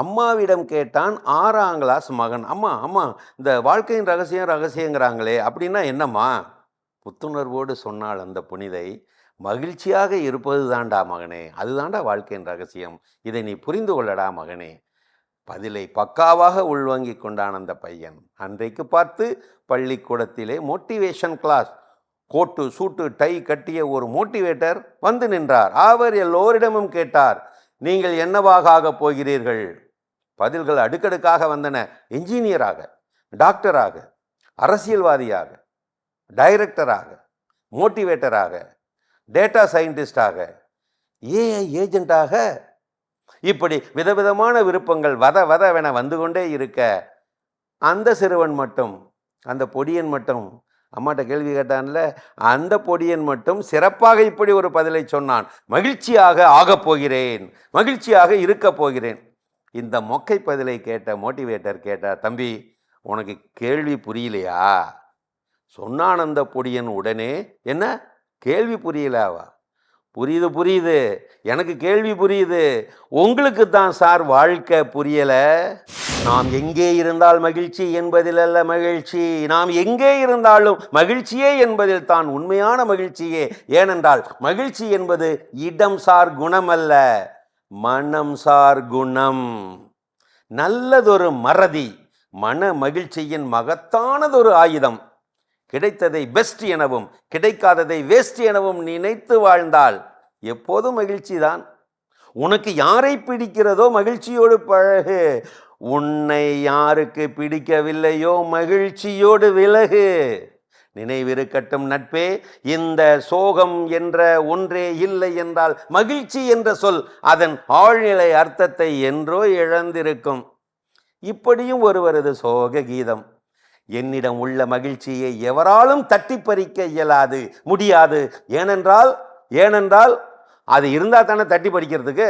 அம்மாவிடம் கேட்டான் ஆறாம் கிளாஸ் மகன்? அம்மா அம்மா இந்த வாழ்க்கையின் ரகசியம் ரகசியங்கிறாங்களே அப்படின்னா என்னம்மா? புத்துணர்வோடு சொன்னாள் அந்த புனிதை மகிழ்ச்சியாக இருப்பது தாண்டா மகனே அதுதாண்டா வாழ்க்கையின் ரகசியம் இதை நீ புரிந்து கொள்ளடா மகனே. பதிலை பக்காவாக உள்வாங்கிக் கொண்டான் அந்த பையன். அன்றைக்கு பார்த்து பள்ளிக்கூடத்திலே மோட்டிவேஷன் கிளாஸ் கோட்டு சூட்டு டை கட்டிய ஒரு மோட்டிவேட்டர் வந்து நின்றார். அவர் எல்லோரிடமும் கேட்டார் நீங்கள் என்னவாக ஆகப் போகிறீர்கள்? பதில்கள் அடுக்கடுக்காக வந்தன. என்ஜினியராக டாக்டராக அரசியல்வாதியாக டைரக்டராக மோட்டிவேட்டராக டேட்டா சயின்டிஸ்டாக ஏஐ ஏஜென்ட்டாக இப்படி விதவிதமான விருப்பங்கள் வத வதவென வந்து கொண்டே இருக்க அந்த சிறுவன் மட்டும் அந்த பொடியன் மட்டும் அம்மாட்ட கேள்வி கேட்டான்ல அந்த பொடியன் மட்டும் சிறப்பாக இப்படி ஒரு பதிலை சொன்னான். மகிழ்ச்சியாக ஆகப் போகிறேன். மகிழ்ச்சியாக இருக்கப் போகிறேன். இந்த மொக்கை பதிலை கேட்ட மோட்டிவேட்டர் கேட்டார் தம்பி உனக்கு கேள்வி புரியலையா? சொன்னான் அந்த பொடியன் உடனே. என்ன? கேள்வி புரியலாவா? புரியுது புரியுது. எனக்கு கேள்வி புரியுது. உங்களுக்கு தான் சார் வாழ்க்கை புரியலை? நாம் எங்கே இருந்தால் மகிழ்ச்சி என்பதில் அல்ல மகிழ்ச்சி. நாம் எங்கே இருந்தாலும் மகிழ்ச்சியே என்பதில் தான் உண்மையான மகிழ்ச்சியே. ஏனென்றால் மகிழ்ச்சி என்பது இடம் சார் குணம் அல்ல மனம் சார் குணம். நல்லதொரு மறதி மன மகிழ்ச்சியின் மகத்தானதொரு ஆயுதம். கிடைத்ததை பெஸ்ட் எனவும் கிடைக்காததை வேஸ்ட் எனவும் நினைத்து வாழ்ந்தால் எப்போதும் மகிழ்ச்சி தான் உனக்கு யாரை பிடிக்கிறதோ மகிழ்ச்சியோடு பழகு. உன்னை யாருக்கு பிடிக்கவில்லையோ மகிழ்ச்சியோடு விலகு. நினைவிருக்கட்டும் நட்பே இந்த சோகம் என்ற ஒன்றே இல்லை என்றால் மகிழ்ச்சி என்ற சொல் அதன் ஆழ்நிலை அர்த்தத்தை என்றோ இழந்திருக்கும். இப்படியும் ஒருவரது சோக கீதம் என்னிடம் உள்ள மகிழ்ச்சியை எவராலும் தட்டி பறிக்க இயலாது முடியாது. ஏனென்றால் ஏனென்றால் அது இருந்தால் தானே தட்டி பறிக்கிறதுக்கு